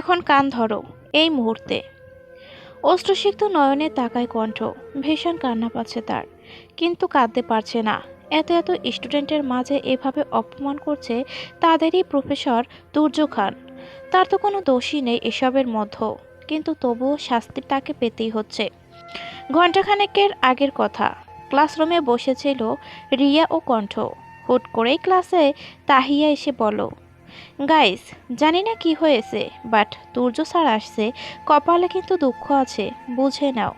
এখন কান ধরো, এই মুহূর্তে। অস্ত্রসিক্ত নয়নে তাকায় কণ্ঠ, ভীষণ কান্না পাচ্ছে তার, কিন্তু কাঁদতে পারছে না। এত এত স্টুডেন্টের মাঝে এভাবে অপমান করছে তাদেরই প্রফেসর তুর্য খান। তার তো কোনো দোষই নেই এসবের মধ্যে, কিন্তু তবুও শাস্তি তাকে পেতেই হচ্ছে। ঘণ্টাখানেকের আগের কথা, ক্লাসরুমে বসেছিল রিয়া ও কণ্ঠ। হুট করেই ক্লাসে তাহিয়া এসে বলো গাইস জানি না কি হয়েছে বাট তুর্য স্যার আসছে, কপালে কিন্তু দুঃখ আছে, বুঝে নাও।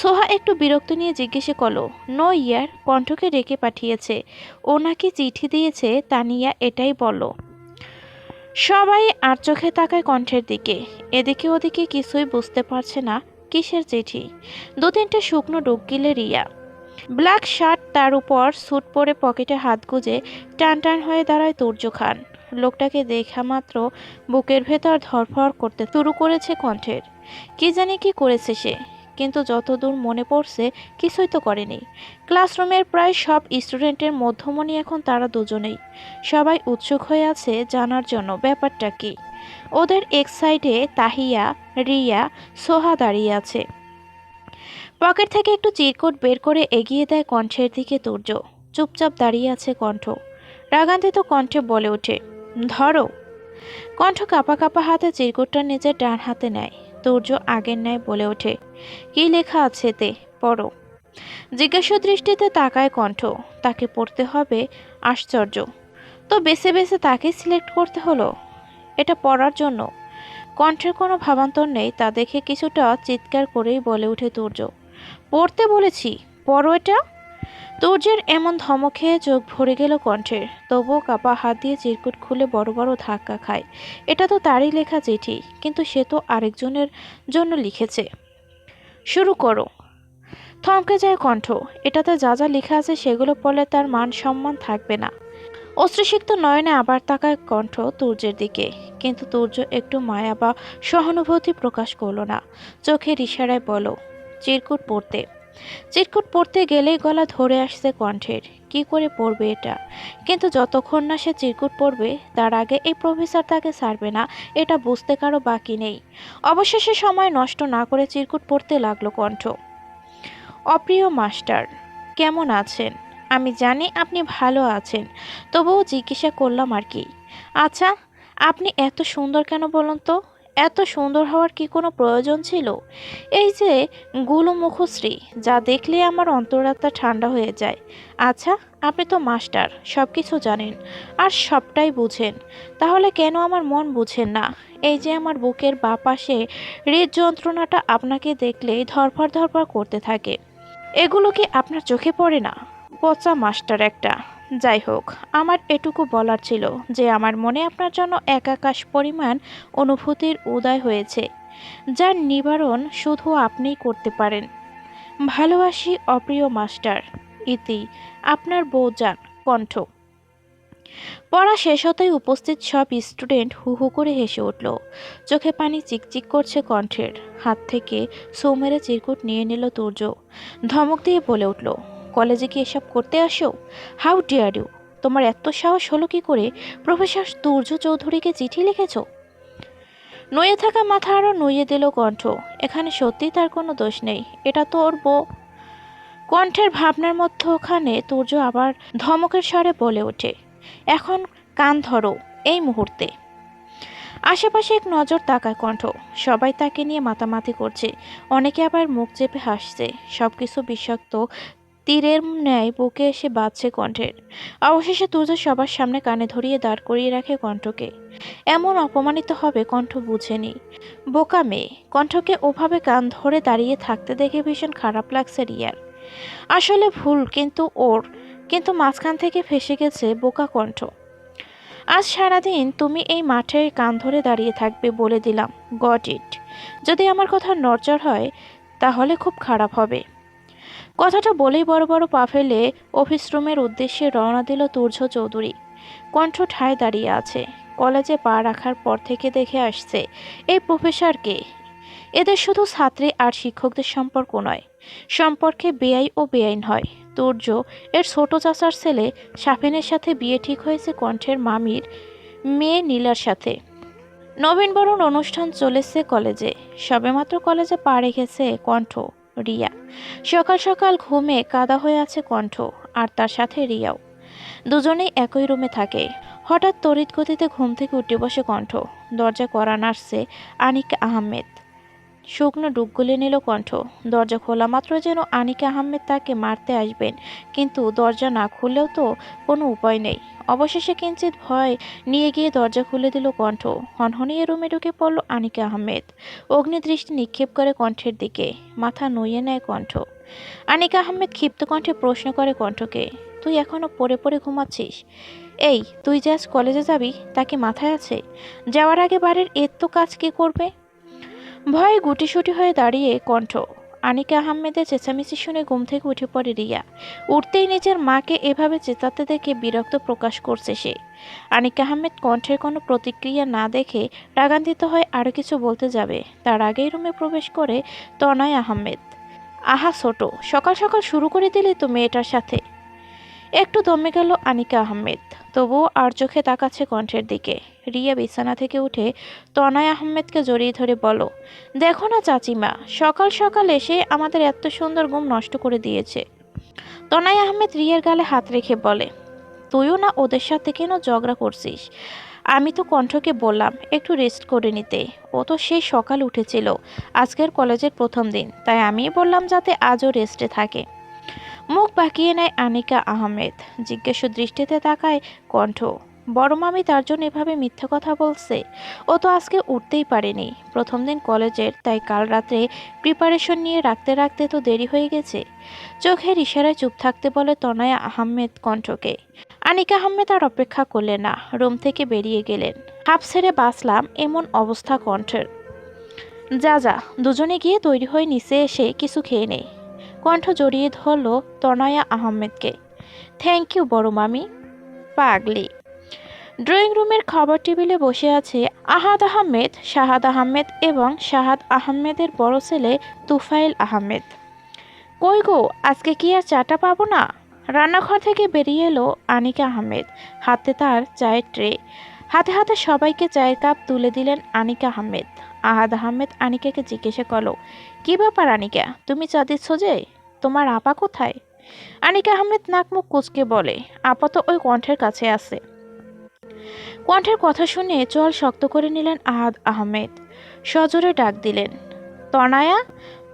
সোহা একটু বিরক্ত নিয়ে জিজ্ঞেস করল নো ইয়ার কণ্ঠকে ডেকে পাঠিয়েছে। ও নাকি চিঠি দিয়েছে, তানিয়া এটাই বলো সবাই আর চোখে তাকায় কণ্ঠের দিকে। এদিকে ওদিকে কিছুই বুঝতে পারছে না, কিসের চিঠি? দু তিনটে শুকনো ডুব গিলে রিয়া। ব্ল্যাক শার্ট তার উপর স্যুট পরে পকেটে হাত গুজে টান টান হয়ে দাঁড়ায় তুর্য খান। লোকটাকে দেখা মাত্র বুকের ভেতর ধরফর করতে শুরু করেছে কণ্ঠের। কি জানি কি করেছে সে? কিন্তু যতদূর মনে পড়ছে, কিছুই তো করেনি। ক্লাসরুমের প্রায় সব স্টুডেন্টের মধ্যমণি এখন তারা দুজনেই। সবাই উৎসুক হয়ে আছে জানার জন্য। ব্যাপারটা কি? ওদের এক সাইডে তাহিয়া, রিয়া, সোহা দাঁড়িয়ে আছে। পকেট থেকে একটু চিরকোট বের করে এগিয়ে দেয় কণ্ঠের দিকে তুর্য। চুপচাপ দাঁড়িয়ে আছে কণ্ঠ। রাগান্বিত কণ্ঠে বলে ওঠে ধরো। কণ্ঠ কাপা কাপা হাতে চিরকুটটা নিজের ডান হাতে নেয়। তুর্য আগের ন্যায় বলে ওঠে। কি লেখা আছে তে পড়ো। জিজ্ঞাসা দৃষ্টিতে তাকায় কণ্ঠ। তাকে পড়তে হবে আশ্চর্য। তো বেছে বেছে তাকে সিলেক্ট করতে হলো? এটা পড়ার জন্য। কণ্ঠের কোনো ভাবান্তর নেই। তা দেখে কিছুটা চিৎকার করেই বলে ওঠে তুর্য পড়তে বলেছি। পড়ো এটা। তুর্যের এমন ধমক খেয়ে চোখ ভরে গেল কণ্ঠের তবুও কাপা হাত দিয়ে চিরকুট খুলে বড় বড় ধাক্কা খায়। এটা তো তারই লেখা চিঠি, কিন্তু সে তো আরেকজনের জন্য লিখেছে। শুরু করো। থমকে যায় কণ্ঠ। এটাতে যা যা লেখা আছে সেগুলো পড়লে তার মান সম্মান থাকবে না। অশ্রুসিক্ত নয়নে আবার তাকায় কণ্ঠ তুর্যের দিকে। কিন্তু তুর্য একটু মায়া বা সহানুভূতি প্রকাশ করল না। চোখের ইশারায় বলো, চিরকুট পড়তে চিরকুট পড়তে গেলেই গলা ধরে আসছে কণ্ঠের, কি করে পড়বে এটা? কিন্তু যতক্ষণ না সে চিরকুট পড়বে, তার আগে এই প্রফেসর তাকে ছাড়বে না, এটা বুঝতে কারও বাকি নেই। অবশেষে সময় নষ্ট না করে চিরকুট পড়তে লাগল কণ্ঠ। অপ্রিয় মাস্টার, কেমন আছেন? আমি জানি আপনি ভালো আছেন, তবুও জিজ্ঞাসা করলাম আর কি। আচ্ছা আপনি এত সুন্দর কেন বলুন তো? এত সুন্দর হওয়ার কি কোনো প্রয়োজন ছিল? এই যে গুলো মুখশ্রী, যা দেখলে আমার অন্তরাত্মা ঠান্ডা হয়ে যায়। আচ্ছা আপনি তো মাস্টার সব কিছু জানেন আর সবটাই বুঝেন। তাহলে কেন আমার মন বুঝেন না? এই যে আমার বুকের বা পাশে হৃদ যন্ত্রণাটা আপনাকে দেখলেই ধরফর ধরফর করতে থাকে। এগুলো কি আপনার চোখে পড়ে না? পচা মাস্টার একটা। যাই হোক, আমার এটুকু বলার ছিল যে আমার মনে আপনার জন্য এক আকাশ পরিমাণ অনুভূতির উদয় হয়েছে, যার নিবারণ শুধু আপনিই করতে পারেন। ভালোবাসি অপ্রিয় মাস্টার, ইতি আপনার বউজান, কণ্ঠ। পড়া শেষ হতেই উপস্থিত সব স্টুডেন্ট হু হু করে হেসে উঠল। চোখে পানি চিকচিক করছে কণ্ঠের, হাত থেকে সৌমেরে চিরকুট নিয়ে নিল তুর্য। ধমক দিয়ে বলে উঠল কলেজে কি এসব করতে আসো? হাউ ডিয়ার ইউ তোমার এত সাহস হলো কি করে? প্রফেসর তুর্য চৌধুরীকে চিঠি লিখেছ? নয়ে থাকা মাথা আরও নইয়ে দিল কণ্ঠ। এখানে সত্যি তার কোনো দোষ নেই। এটা তো ওর বউ। কণ্ঠের ভাবনার মধ্যে ওখানে তুর্য আবার ধমকের স্বরে বলে ওঠে। এখন কান ধরো, এই মুহূর্তে। আশেপাশে এক নজর তাকায় কণ্ঠ। সবাই তাকে নিয়ে মাতামাতি করছে। অনেকে আবার মুখ চেপে হাসছে। সব কিছু বিষাক্ত তীরের ন্যায় বুকে এসে বাঁধছে কণ্ঠের। অবশেষে তুর্য সবার সামনে কানে ধরিয়ে দাঁড় করিয়ে রাখে কণ্ঠকে। এমন অপমানিত হবে কণ্ঠ বুঝেনি বোকা মেয়ে, কণ্ঠকে ওভাবে কান ধরে দাঁড়িয়ে থাকতে দেখে ভীষণ খারাপ লাগছে রিয়ার। আসলে ভুল, কিন্তু ওর, কিন্তু মাঝখান থেকে ফেসে গেছে বোকা কণ্ঠ। আজ সারাদিন তুমি এই মাঠে কান ধরে দাঁড়িয়ে থাকবে বলে দিলাম। Got it. যদি আমার কথা নড়চড় হয়, তাহলে খুব খারাপ হবে। কথাটা বলেই বড় বড় পা ফেলে অফিস রুমের উদ্দেশ্যে রওনা দিল তুর্য চৌধুরী। কণ্ঠ ঠায় দাঁড়িয়ে আছে। কলেজে পা রাখার পর থেকে দেখে আসছে, এই প্রফেসরকে এদের শুধু ছাত্রী আর শিক্ষকদের সম্পর্ক নয়, সম্পর্কে বেআই ও বেআইন হয়। তুর্য, এর ছোট চাচার ছেলে সাফিনের সাথে বিয়ে ঠিক হয়েছে কণ্ঠের মামির মেয়ে নীলার সাথে। নবীনবরণ অনুষ্ঠান চলেছে কলেজে। সবেমাত্র কলেজে পা রেখেছে কণ্ঠ। রিয়া। সকাল সকাল ঘুমে কাদা হয়ে আছে কণ্ঠ আর তার সাথে রিয়াও। দুজনেই একই রুমে থাকে। হঠাৎ তড়িৎ গতিতে ঘুম থেকে উঠে বসে কণ্ঠ। দরজা করা নার্সে আনিক আহমেদ। শুকনো ডুব গলে নিল কণ্ঠ। দরজা খোলা মাত্র যেন আনিকা আহমেদ তাকে মারতে আসবেন। কিন্তু দরজা না খুললেও তো কোনো উপায় নেই। অবশেষে কিঞ্চিত ভয় নিয়ে গিয়ে দরজা খুলে দিল কণ্ঠ। হনহনিয়ে রুমে ঢুকে পড়ল আনিকা আহমেদ। অগ্নিদৃষ্টি নিক্ষেপ করে কণ্ঠের দিকে। মাথা নুইয়ে নেয় কণ্ঠ। আনিকা আহমেদ ক্ষিপ্ত কণ্ঠে প্রশ্ন করে কণ্ঠকে, তুই এখনও পড়ে পড়ে ঘুমাচ্ছিস? এই, তুই যে কলেজে যাবি তাকে মাথায় আছে? যাওয়ার আগে বাড়ির এর তো কাজ কি করবে? ভয়ে গুটিসুটি হয়ে দাঁড়িয়ে কণ্ঠ। আনিকা আহমেদের চেঁচামেচি শুনে ঘুম থেকে উঠে পড়ে রিয়া। উঠতেই নিজের মাকে এভাবে চেঁচাতে দেখে বিরক্ত প্রকাশ করছে সে। আনিকা আহমেদ কণ্ঠের কোনো প্রতিক্রিয়া না দেখে রাগান্বিত হয়ে আরও কিছু বলতে যাবে। তার আগেই রুমে প্রবেশ করে তনয় আহমেদ। আহা ছোট, সকাল সকাল শুরু করে দিলি তো মেয়েটার সাথে। একটু দমে গেল আনিকা আহমেদ। তবুও আর চোখে তাকাচ্ছে কণ্ঠের দিকে। রিয়া বিছানা থেকে উঠে তনয় আহমেদকে জড়িয়ে ধরে বলো, দেখো না চাচিমা, সকাল সকাল এসে আমাদের এত সুন্দর ঘুম নষ্ট করে দিয়েছে। তনয় আহমেদ রিয়ার গালে হাত রেখে বলে, তুইও না ওদের সাথে কেন ঝগড়া করছিস? আমি তো কণ্ঠকে বললাম, একটু রেস্ট করে নিতে। ও তো সেই সকাল উঠেছিল, আজকের কলেজের প্রথম দিন, তাই আমি বললাম যাতে আজও রেস্টে থাকে। মুখ বাঁকিয়ে নেয় আনিকা আহমেদ। জিজ্ঞাসু দৃষ্টিতে তাকায় কণ্ঠ। বড় মামি তার জন্য এভাবে মিথ্যা কথা বলছে। ও তো আজকে উঠতেই পারেনি। প্রথম দিন কলেজের, তাই কাল রাত্রে প্রিপারেশন নিয়ে রাখতে রাখতে তো দেরি হয়ে গেছে। চোখের ইশারায় চুপ থাকতে বলে তনয়া আহমেদ কণ্ঠকে। আনিকা আহমেদ আর অপেক্ষা করলেন না, রুম থেকে বেরিয়ে গেলেন। হাফ ছেড়ে বাঁচলাম এমন অবস্থা কণ্ঠের। যা যা, দুজনে গিয়ে তৈরি হয়ে নিচে এসে কিছু খেয়ে নেই কণ্ঠ জড়িয়ে ধরল তনয়া আহমেদকে। থ্যাংক ইউ বড় মামি। পাগলি। ড্রয়িং রুমের খাবার টেবিলে বসে আছে আহাদ আহমেদ, শাহাদ আহমেদ এবং শাহাদ আহমেদের বড় ছেলে তুফাইল আহমেদ। কই গো, আজকে কি আর চাটা পাবো না? রান্নাঘর থেকে বেরিয়ে এলো আনিকা আহমেদ। হাতে তার চায়ের ট্রে। হাতে হাতে সবাইকে চায়ের কাপ তুলে দিলেন আনিকা আহমেদ। আহাদ আহমেদ আনিকাকে জিজ্ঞাসা করল, কী ব্যাপার আনিকা? তুমি চা দিচ্ছ যে? তোমার আপা কোথায়? আনিকা আহমেদ নাক মুখ কুচকে বলে আপা তো ওই কণ্ঠের কাছে আছে। কণ্ঠের কথা শুনে চল শক্ত করে নিলেন আহাদ আহমেদ। সজোরে ডাক দিলেন, তনায়া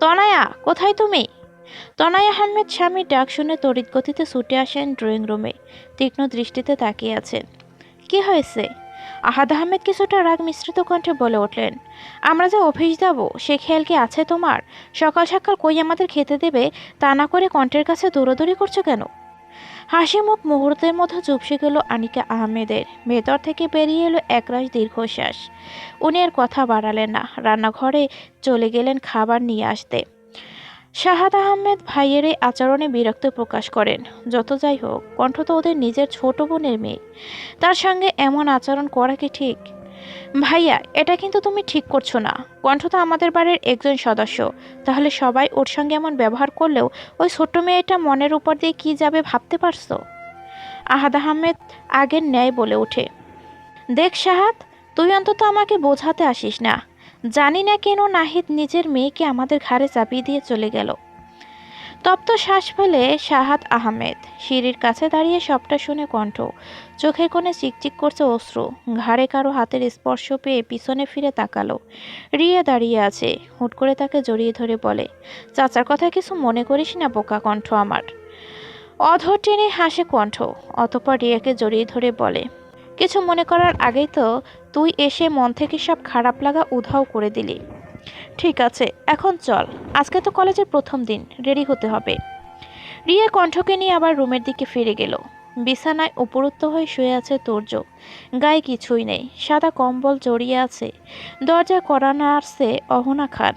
তনায়া, কোথায় তুমি? তনাই আহমেদ স্বামীর ডাক শুনে তড়িৎ গতিতে ছুটে আসেন ড্রয়িং রুমে, তীক্ষ্ণ দৃষ্টিতে তাকিয়ে আছেন। কি হয়েছে? আহাদ আহমেদ কিছুটা রাগ মিশ্রিত কণ্ঠে বলে উঠলেন, আমরা যে অফিস যাব, সে খেয়াল কি আছে তোমার? সকাল সকাল কই আমাদের খেতে দেবে, তা না করে কণ্ঠের কাছে দৌড়াদৌড়ি করছ কেন? হাসি মুখ মুহূর্তের মধ্যে চুপসে গেল আনিকা আহমেদের। ভেতর থেকে বেরিয়ে এলো একরাশ দীর্ঘশ্বাস। উনি আর কথা বাড়ালেন না। রান্নাঘরে চলে গেলেন খাবার নিয়ে আসতে। শাহাদ আহমেদ ভাইয়ের এই আচরণে বিরক্ত প্রকাশ করেন। যত যাই হোক, কণ্ঠ তো ওদের নিজের ছোট বোনের মেয়ে। তার সঙ্গে এমন আচরণ করা কি ঠিক? ভাইয়া, এটা কিন্তু তুমি ঠিক করছ না। কণ্ঠ তো আমাদের বাড়ির একজন সদস্য। তাহলে সবাই ওর সঙ্গে এমন ব্যবহার করলেও ওই ছোট্ট মেয়েটা মনের উপর দিয়ে কি যাবে ভাবতে পারছ? আহাদ আহমেদ আগের ন্যায় বলে ওঠে। দেখ শাহাদ, তুই অন্তত আমাকে বোঝাতে আসিস না। জানি না কেন নাহিদ নিজের মেয়েকে আমাদের ঘাড়ে চাপিয়ে দিয়ে চলে গেল। তপ্ত শ্বাস ফেলে শাহাদ আহমেদ। সিঁড়ির কাছে দাঁড়িয়ে সবটা শুনে কণ্ঠ। চোখের কোণে চিকচিক করছে অশ্রু। ঘাড়ে কারও হাতের স্পর্শ পেয়ে পিছনে ফিরে তাকালো। রিয়া দাঁড়িয়ে আছে। হুট করে তাকে জড়িয়ে ধরে বলে, চাচার কথা কিছু মনে করিস না, বোকা কণ্ঠ আমার। অধর টেনে হাসে কণ্ঠ। অতপর রিয়াকে জড়িয়ে ধরে বলে কিছু মনে করার আগেই তো তুই এসে মন থেকে সব খারাপ লাগা উধাও করে দিলি। ঠিক আছে, এখন চল। আজকে তো কলেজের প্রথম দিন, রেডি হতে হবে। রিয়া কণ্ঠকে নিয়ে আবার রুমের দিকে ফিরে গেল। বিছানায় উপরুত্ত হয়ে শুয়ে আছে তোর্য। গায়ে কিছুই নেই, সাদা কম্বল জড়িয়ে আছে। দরজায় করা আসছে অহনা খান।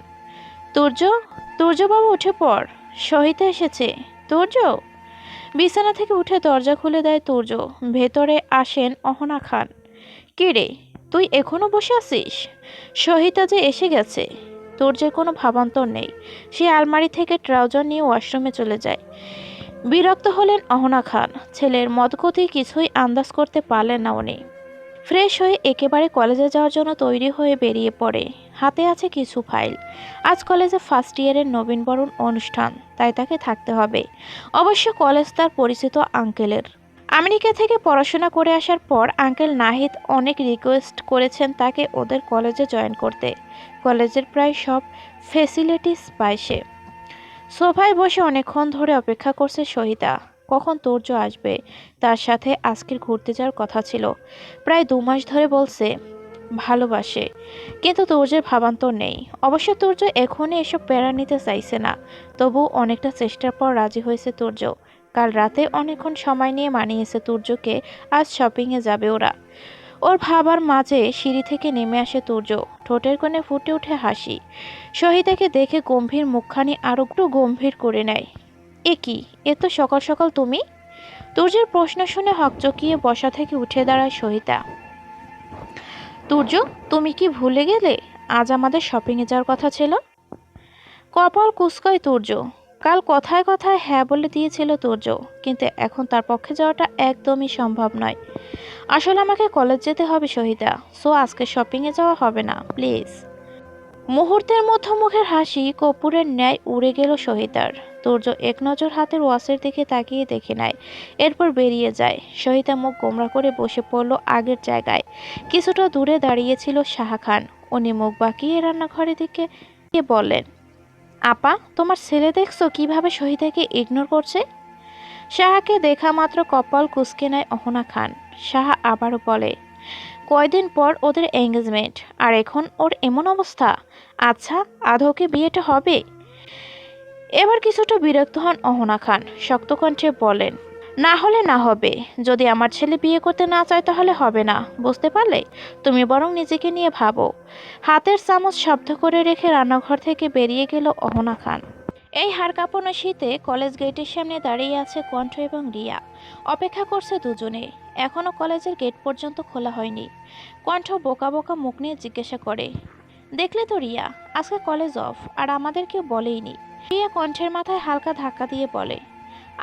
তুর্য? তুর্যবাবু, উঠে পড়। সহিতে এসেছে। তুর্য? বিছানা থেকে উঠে দরজা খুলে দেয় তুর্য। ভেতরে আসেন অহনা খান। কে রে? তুই এখনও বসে আছিস? সহিতা যে এসে গেছে। তোর যে কোনো ভাবান্তর নেই। সে আলমারি থেকে ট্রাউজার নিয়ে ওয়াশরুমে চলে যায়। বিরক্ত হলেন অহনা খান। ছেলের মদগতি কিছুই আন্দাজ করতে পারলেন না উনি। ফ্রেশ হয়ে একেবারে কলেজে যাওয়ার জন্য তৈরি হয়ে বেরিয়ে পড়ে। হাতে আছে কিছু ফাইল। আজ কলেজে ফার্স্ট ইয়ারের নবীনবরণ অনুষ্ঠান, তাই তাকে থাকতে হবে। অবশ্য কলেজ তার পরিচিত আঙ্কেলের। আমেরিকা থেকে পড়াশোনা করে আসার পর আঙ্কেল নাহিদ অনেক রিকোয়েস্ট করেছেন তাকে ওদের কলেজে জয়েন করতে। কলেজের প্রায় সব ফেসিলিটিস পায় সে। সোফায় বসে অনেকক্ষণ ধরে অপেক্ষা করছে সহিতা। কখন তোর্য আসবে? তার সাথে আজকের ঘুরতে যাওয়ার কথা ছিল। প্রায় দু মাস ধরে বলছে ভালোবাসে। কিন্তু তুর্যের ভাবান্তর নেই। অবশ্য তুর্য এখনই এসব প্যারা নিতে চাইছে না। তবু অনেকটা চেষ্টার পর রাজি হয়েছে তুর্য। কাল রাতে অনেকক্ষণ সময় নিয়ে মানিয়েছে তুর্যকে, আজ শপিংয়ে যাবে ওরা। ওর ভাবার মাঝে সিঁড়ি থেকে নেমে আসে তুর্য। ঠোঁটের কোণে ফুটে ওঠে হাসি। সহিতাকে দেখে গম্ভীর মুখখানি আরও একটু গম্ভীর করে নেয়। এ কি? এ তো সকাল সকাল তুমি? তুর্যের প্রশ্ন শুনে হকচকিয়ে বসা থেকে উঠে দাঁড়ায় সহিতা তুর্য তুমি কি ভুলে গেলে আজ আমাদের শপিংয়ে যাওয়ার কথা ছিল? কপাল কুসকয় তুর্য কাল কথায় কথায় হ্যাঁ বলে দিয়েছিল তুর্য কিন্তু এখন তার পক্ষে যাওয়াটা একদমই সম্ভব নয়। আসলে আমাকে কলেজ যেতে হবে, সহিতা। সো আজকে শপিংয়ে যাওয়া হবে না প্লিজ মুহূর্তের মধ্য মুখের হাসি কপুরের ন্যায় উড়ে গেল সহিতার। তুর্য এক নজর হাতের ওয়াসের দিকে তাকিয়ে দেখে নেয়, এরপর বেরিয়ে যায়। সহিতা মুখ গোমরা করে বসে পড়ল আগের জায়গায়। কিছুটা দূরে দাঁড়িয়েছিল শাহা খান। উনি মুখ বাঁকিয়ে রান্নাঘরের দিকে বললেন, আপা, তোমার ছেলে দেখছ কীভাবে শহীদাকে ইগনোর করছে? শাহাকে দেখা মাত্র কপাল কুসকে নেয় অহনা খান। শাহা আবারও বলে কয়দিন পর ওদের এঙ্গেজমেন্ট আর এখন ওর এমন অবস্থা? আচ্ছা আধোকে বিয়েটা হবে? এবার কিছুটা বিরক্ত হন অহনা খান, শক্ত কণ্ঠে বলেন, না হলে না হবে। যদি আমার ছেলে বিয়ে করতে না চায় তাহলে হবে না, বুঝতে পারলে? তুমি বরং নিজেকে নিয়ে ভাবো। হাতের চামচ শব্দ করে রেখে রান্নাঘর থেকে বেরিয়ে গেল অহনা খান। এই হাড় কাঁপানো শীতে কলেজ গেটের সামনে দাঁড়িয়ে আছে কণ্ঠ এবং রিয়া। অপেক্ষা করছে দুজনে। এখনও কলেজের গেট পর্যন্ত খোলা হয়নি। কণ্ঠ বোকা বোকা মুখ নিয়ে জিজ্ঞাসা করে, দেখলে তো রিয়া, আজকে কলেজ অফ, আর আমাদেরকে বলেইনি। রিয়া কণ্ঠের মাথায় হালকা ধাক্কা দিয়ে বলে,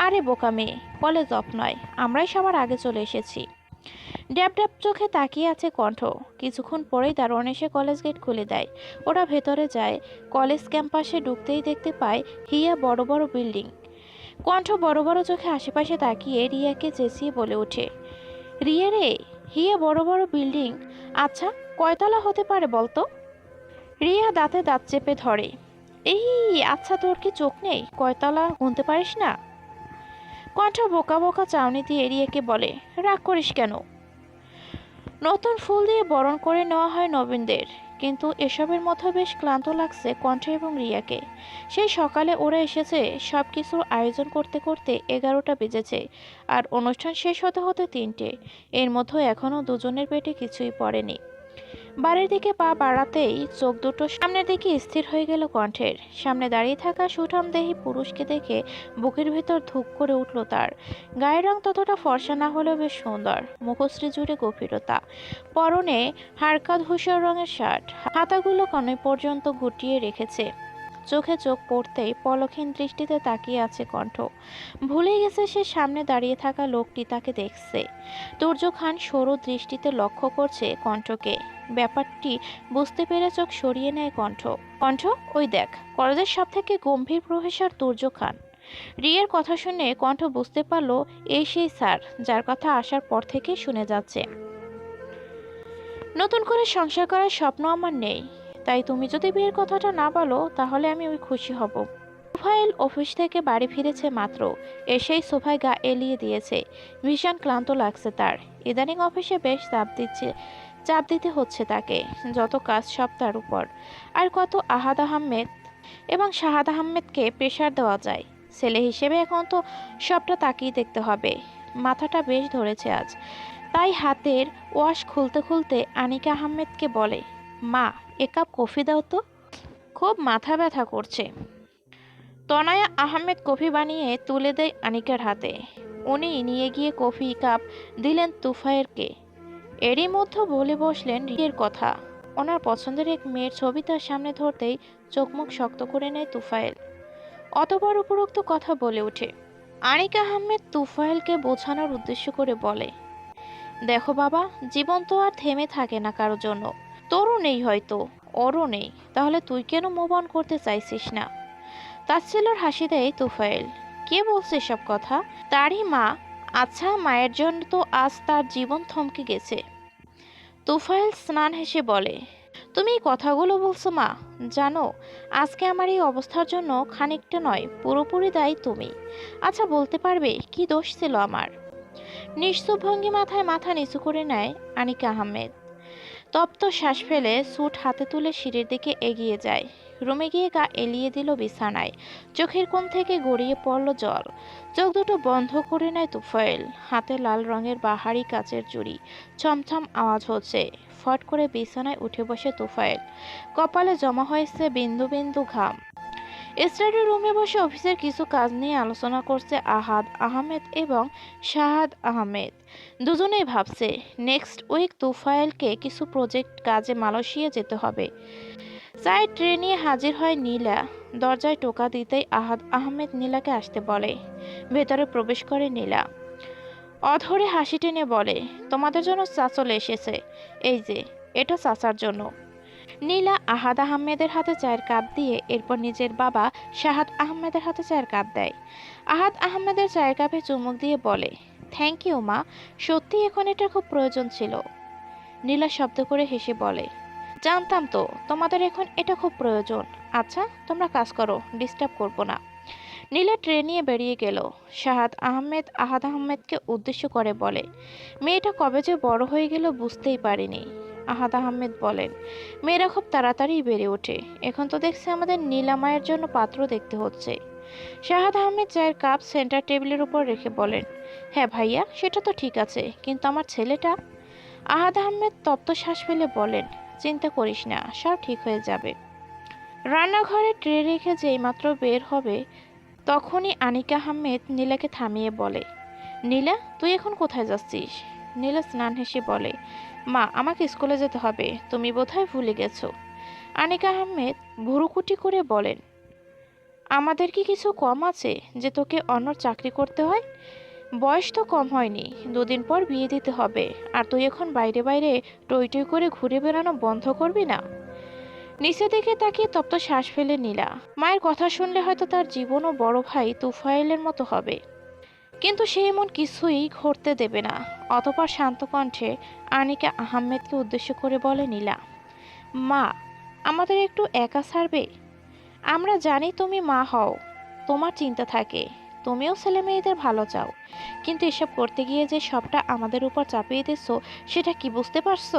আরে বোকা মেয়ে, কলেজ অফ নয়, আমরাই সবার আগে চলে এসেছি। ড্যাব ড্যাব চোখে তাকিয়ে আছে কণ্ঠ। কিছুক্ষণ পরেই তার এসে কলেজ গেট খুলে দেয়। ওরা ভেতরে যায়। কলেজ ক্যাম্পাসে ঢুকতেই দেখতে পায় হিয়া বড় বড় বিল্ডিং। কণ্ঠ বড় বড় চোখে আশেপাশে তাকিয়ে রিয়াকে চেঁচিয়ে বলে ওঠে, রিয়া রে, হিয়া বড় বড় বিল্ডিং। আচ্ছা কয়তলা হতে পারে বলতো? রিয়া দাঁতে দাঁত চেপে ধরে, এই আচ্ছা তোর কি চোখ নেই? কয়তলা গুনতে পারিস না? কণ্ঠ বোকা বোকা চাউনি দিয়ে রিয়াকে বলে, রাগ করিস কেন? নতুন ফুল দিয়ে বরণ করে নেওয়া হয় নবীনদের। কিন্তু এসবের মতো বেশ ক্লান্ত লাগছে কণ্ঠ এবং রিয়াকে। সেই সকালে ওরা এসেছে সব কিছুর আয়োজন করতে করতে এগারোটা বেজেছে আর অনুষ্ঠান শেষ হতে হতে তিনটে। এর মধ্যে এখনও দুজনের পেটে কিছুই পড়েনি। বাড়ির দিকে পা বাড়াতেই চোখ দুটো সামনের দিকে স্থির হয়ে গেল কণ্ঠের। সামনে দাঁড়িয়ে থাকা সুঠাম দেহী পুরুষকে দেখে বুকের ভেতর ধুক করে উঠল তার। গায়ের রং ততটা ফর্সা না হলেও বেশ সুন্দর, মুখশ্রী জুড়ে গভীরতা। পরনে হাড়কা ধূসর রঙের শার্ট, হাতাগুলো কনে পর্যন্ত গুটিয়ে রেখেছে। চোখে চোখ পড়তেই পলক্ষীন দৃষ্টিতে তাকিয়ে আছে কণ্ঠ। ভুলে গেছে সে সামনে দাঁড়িয়ে থাকা লোকটি তাকে দেখছে। তুর্য খান সরু দৃষ্টিতে লক্ষ্য করছে কণ্ঠকে। ব্যাপারটি বুঝতে পেরে চোখ সরিয়ে নেয় কণ্ঠ। কণ্ঠ, ওই দেখ, কলেজের সব থেকে গম্ভীর প্রফেসর তুর্য খান। রিয়ের কথা শুনে কণ্ঠ বুঝতে পারল, এই সেই স্যার, যার কথা আসার পর থেকে শুনে যাচ্ছে। নতুন করে সংসার করার স্বপ্ন আমার নেই। তাই তুমি যদি বিয়ের কথাটা না বলো, তাহলে আমি ওই খুশি হব। সোফাইল অফিস থেকে বাড়ি ফিরেছে মাত্র। এসেই সোফায় গা এলিয়ে দিয়েছে। ভীষণ ক্লান্ত লাগছে তার। ইদানিং অফিসে বেশ চাপ দিচ্ছে, চাপ দিতে হচ্ছে তাকে, যত কাজ সব তার উপর। আর কত আহাদ আহমেদ এবং শাহাদ আহমেদকে প্রেশার দেওয়া যায়। ছেলে হিসেবে এখন তো সবটা তাকিয়ে দেখতে হবে। মাথাটা বেশ ধরেছে আজ। তাই হাতের ওয়াশ খুলতে খুলতে আনিকা আহমেদকে বলে, মা এ কাপ কফি দাও তো। খুব মাথা ব্যথা করছে। তনয়া আহমেদ কফি বানিয়ে তুলে দেয় আনিকার হাতে। উনি নিয়ে গিয়ে কফি কাপ দিলেন তুফায়েরকে এরই মধ্যে বলে বসলেন রিয়ের কথা। ওনার পছন্দের এক মেয়ের ছবি তার সামনে ধরতেই চোখমুখ শক্ত করে নেয় তুফায়েল। অতবার উপরোক্ত কথা বলে ওঠে। আনিকা আহমেদ তুফায়েলকে বোঝানোর উদ্দেশ্য করে বলে, দেখো বাবা, জীবন তো আর থেমে থাকে না কারোর জন্য। তোরও নেই হয়তো ওরও নেই। তাহলে তুই কেন মুভ অন করতে চাইছিস না? তাচ্ছিলর হাসি দেয় তুফাইল কে বলছে এসব কথা? তারই মা। আচ্ছা মায়ের জন্য তো আজ তার জীবন থমকে গেছে। তুফাইল স্নান হেসে বলে, তুমি এই কথাগুলো বলছো মা। জানো, আজকে আমার এই অবস্থার জন্য খানিকটা নয়, পুরোপুরি দায়ী তুমি। আচ্ছা বলতে পারবে? কি দোষ ছিল আমার? নিঃস্ব ভঙ্গি মাথায় মাথা নিচু করে নেয় আনিকা আহমেদ। তপ্ত শ্বাস ফেলে স্যুট হাতে তুলে সিঁড়ির দিকে এগিয়ে যায়। রুমে গিয়ে গা এলিয়ে দিল বিছানায়। চোখের কোণ থেকে গড়িয়ে পড়ল জল। চোখ দুটো বন্ধ করে নেয় তুফাইল হাতে লাল রঙের বাহারি কাচের চুড়ি। ছমছম আওয়াজ হচ্ছে। ফট করে বিছানায় উঠে বসে তুফাইল কপালে জমা হয়েছে বিন্দু বিন্দু ঘাম। স্টাডি রুমে বসে অফিসের কিছু কাজ নিয়ে আলোচনা করছে আহাদ আহমেদ এবং শাহাদ আহমেদ। দুজনেই ভাবছে নেক্সট উইক তুফাইলকে কিছু প্রজেক্ট কাজে মালয়েশিয়া যেতে হবে। চাই ট্রেনে হাজির হয় নীলা। দরজায় টোকা দিতেই আহাদ আহমেদ নীলাকে আসতে বলে। ভেতরে প্রবেশ করে নীলা। অধরে হাসি টেনে বলে, তোমাদের জন্য চা চলে এসেছে। এই যে, এটা চাচার জন্য। নীলা আহাদ আহমেদের হাতে চায়ের কাপ দিয়ে এরপর নিজের বাবা শাহাদ আহমেদের হাতে চায়ের কাপ দেয়। আহাদ আহমেদের চায়ের কাপে চুমুক দিয়ে বলে থ্যাংক ইউ, মা। সত্যি এখন এটা খুব প্রয়োজন ছিল। নীলা শব্দ করে হেসে বলে, জানতাম তো, তোমাদের এখন এটা খুব প্রয়োজন। আচ্ছা তোমরা কাজ করো, ডিস্টার্ব করব না। নীলা ট্রেন নিয়ে বেরিয়ে গেল। শাহাদ আহমেদ, আহাদ আহমেদকে উদ্দেশ্য করে বলে, মেয়েটা কবে যে বড় হয়ে গেল বুঝতেই পারিনি। আহাদ আহমেদ বলেন, মেয়েরা খুব তাড়াতাড়ি বেড়ে ওঠে। এখন তো দেখছি আমাদের নীলামায়ের জন্য পাত্র দেখতে হচ্ছে। শাহাদ আহমেদ চায়ের কাপ সেন্টার টেবিলের উপর রেখে বলেন হ্যাঁ ভাইয়া, সেটা তো ঠিক আছে, কিন্তু আমার ছেলেটা? আহাদ আহমেদ তপ্ত শ্বাস ফেলে বলেন, চিন্তা করিস না, সব ঠিক হয়ে যাবে। রান্নাঘরে ট্রে রেখে যেই মাত্র বের হবে, তখনই আনিকা আহমেদ নীলাকে থামিয়ে বলে, নীলা, তুই এখন কোথায় যাচ্ছিস? নীলা স্নান হেসে বলে, মা, আমাকে স্কুলে যেতে হবে, তুমি বোধহয় ভুলে গেছো। আনিকা আহমেদ ভুরুকুটি করে বলেন, আমাদের কি কিছু কম আছে যে তোকে অন্য চাকরি করতে হয়? বয়স তো কম হয়নি, দুদিন পর বিয়ে দিতে হবে। আর তুই এখন বাইরে বাইরে টই টই করে ঘুরে বেড়ানো বন্ধ করবি না? নিচে দিকে তাকিয়ে তপ্ত শ্বাস ফেলে নিলা। মায়ের কথা শুনলে হয়তো তার জীবনও বড় ভাই তুফাইলের মতো হবে। কিন্তু সে এমন কিছুই ঘটতে দেবে না। অতপর শান্ত কণ্ঠে আনিকা আহমেদকে উদ্দেশ্য করে বলে নীলা, মা, আমাদের একটু একা ছাড়বে? আমরা জানি তুমি মা হও, তোমার চিন্তা থাকে। তুমিও ছেলে মেয়েদের ভালো চাও। কিন্তু এসব করতে গিয়ে যে সবটা আমাদের উপর চাপিয়ে দিচ্ছ সেটা কি বুঝতে পারছ?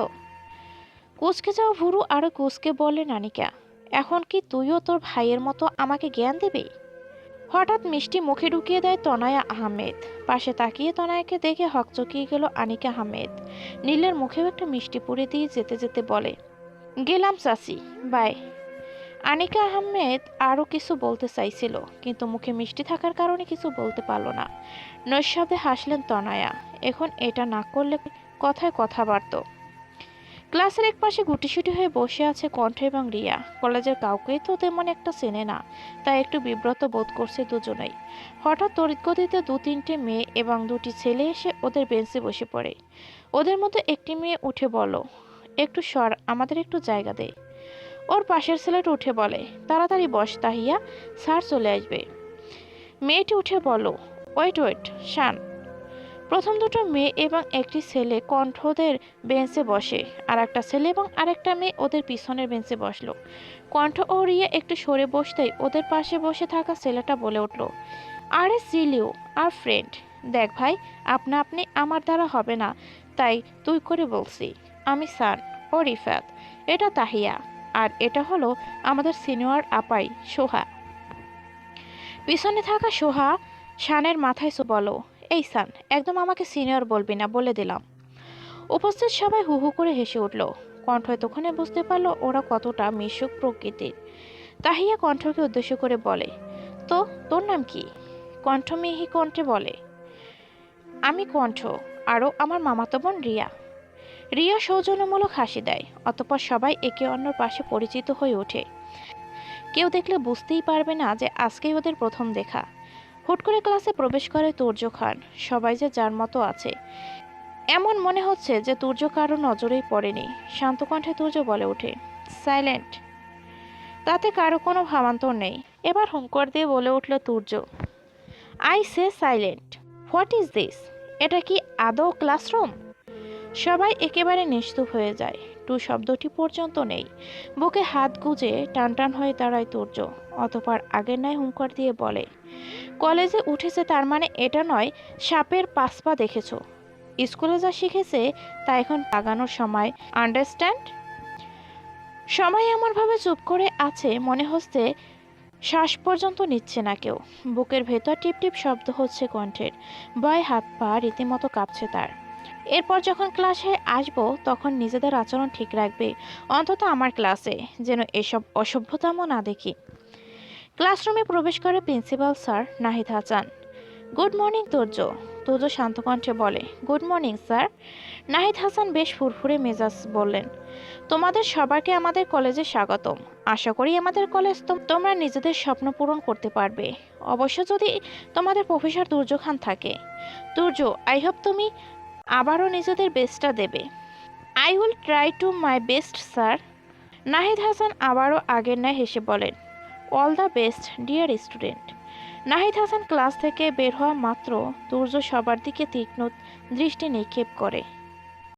কুচকে যাওয়া ভুরু আরও কুচকে বলে, নানিকা, এখন কি তুইও তোর ভাইয়ের মতো আমাকে জ্ঞান দিবি? হঠাৎ মিষ্টি মুখে ঢুকিয়ে দেয় তনয়া আহমেদ। পাশে তাকিয়ে তনয়াকে দেখে হকচকিয়ে গেল আনিকা আহমেদ। নীলের মুখেও একটা মিষ্টি পুড়ে দিয়ে যেতে যেতে বলে, গেলাম চাচি, বাই। আনিকা আহমেদ আরও কিছু বলতে চাইছিল, কিন্তু মুখে মিষ্টি থাকার কারণে কিছু বলতে পারল না। নৈশব্দে হাসলেন তনায়া, এখন এটা না করলে কথায় কথা বাড়ত। ক্লাসের এক পাশে গুটিসুটি হয়ে বসে আছে কণ্ঠ এবং রিয়া। কলেজের কাউকেই তো তেমন একটা চেনে না, তাই একটু বিব্রত বোধ করছে দুজনেই। হঠাৎ তড়িৎগতিতে দু তিনটে মেয়ে এবং দুটি ছেলে এসে ওদের বেঞ্চে বসে পড়ে। ওদের মধ্যে একটি মেয়ে উঠে বলো একটু সর, আমাদের একটু জায়গা দে। ওর পাশের ছেলেটা উঠে বলে, তাড়াতাড়ি বস তাহিয়া, স্যার চলে আসবে। মেয়েটি উঠে বলো, ওয়েট ওয়েট, শান। প্রথম দুটো মেয়ে এবং একটি ছেলে কণ্ঠদের বেঞ্চে বসে, আর একটা ছেলে এবং আরেকটা মেয়ে ওদের পিছনের বেঞ্চে বসল। কণ্ঠ ও রিয়া একটু সরে বসতেই ওদের পাশে বসে থাকা ছেলেটা বলে উঠল, আরে সিলিও আর ফ্রেন্ড, দেখ ভাই, আপনা আপনি আমার দ্বারা হবে না, তাই তুই করে বলছি, আমি সান ও রিফাত, এটা তাহিয়া। আর এটা হলো আমাদের সিনিয়র আপাই, সোহা। পিছনে থাকা সোহা শানের মাথায় বলো, এই সান একদম আমাকে সিনিয়র বলবি না, বলে দিলাম। উপস্থিত সবাই হু হু করে হেসে উঠল। কণ্ঠ তখনই বুঝতে পারল ওরা কতটা মিশুক প্রকৃতির। তাহিয়া কণ্ঠকে উদ্দেশ্য করে বলে, তো, তোর নাম কি? কণ্ঠ মিহি কণ্ঠে বলে, আমি কণ্ঠ, আরও আমার মামাতো বোন রিয়া। রিয়া সৌজন্যমূলক হাসি দেয়, অতপর সবাই একে অন্যর পাশে পরিচিত হয়ে ওঠে। কেউ দেখলে বুঝতেই পারবে না যে আজকেই ওদের প্রথম দেখা। হুট করে ক্লাসে প্রবেশ করে তুর্য খান, সবাই যে যার মতো আছে। এমন মনে হচ্ছে যে তুর্য কারও নজরেই পড়েনি শান্ত কণ্ঠে তুর্য বলে ওঠে, সাইলেন্ট। তাতে কারও কোনো ভাবান্তর নেই। এবার হুঙ্কর দিয়ে বলে উঠল Turjo, I say silent. What is this? এটা কি আদৌ ক্লাসরুম? সবাই একেবারে নিস্তুপ হয়ে যায়। টু শব্দটি পর্যন্ত নেই। বুকে হাত গুজে টান টান হয়ে দাঁড়ায় তুর্য। অতপর আগের ন্যায় হুঙ্কর দিয়ে বলে, কলেজে উঠেছে তার মানে এটা নয়, সাপের পাসপা দেখেছ। স্কুলে যা শিখেছে, তা এখন লাগানোর সময় আন্ডারস্ট্যান্ড সবাই এমনভাবে চুপ করে আছে মনে হচ্ছে শ্বাস পর্যন্ত নিচ্ছে না কেউ। বুকের ভেতর টিপ টিপ শব্দ হচ্ছে কণ্ঠের। ভয় হাত পা রীতিমতো কাঁপছে তার। এরপর যখন ক্লাসে আসব, তখন নিজেদের আচরণ ঠিক রাখবে, অন্তত আমার ক্লাসে, যেন এসব অসভ্যতামও না দেখি। ক্লাসরুমে প্রবেশ করে principal sir Nahid Hasan. Good morning, Turjo. Turjo শান্ত কণ্ঠে বলে, good morning, sir. Nahid Hasan বেশ ফুরফুরে মেজাজ বললেন, তোমাদের সবাইকে আমাদের কলেজে স্বাগতম। আশা করি আমাদের কলেজ তোমরা নিজেদের স্বপ্ন পূরণ করতে পারবে। অবশ্য যদি তোমাদের প্রফেসর দুর্য খান থাকে। দুর্য আই হোপ তুমি আবারও নিজেদের বেস্টটা দেবে। I will try to my best sir Nahid Hasan আবারও আগের ন্যায় হেসে বলেন all the best dear student Nahid Hasan class থেকে বের হওয়া মাত্র দুর্য সবার দিকে তীক্ষ্ণ দৃষ্টি নিক্ষেপ করে।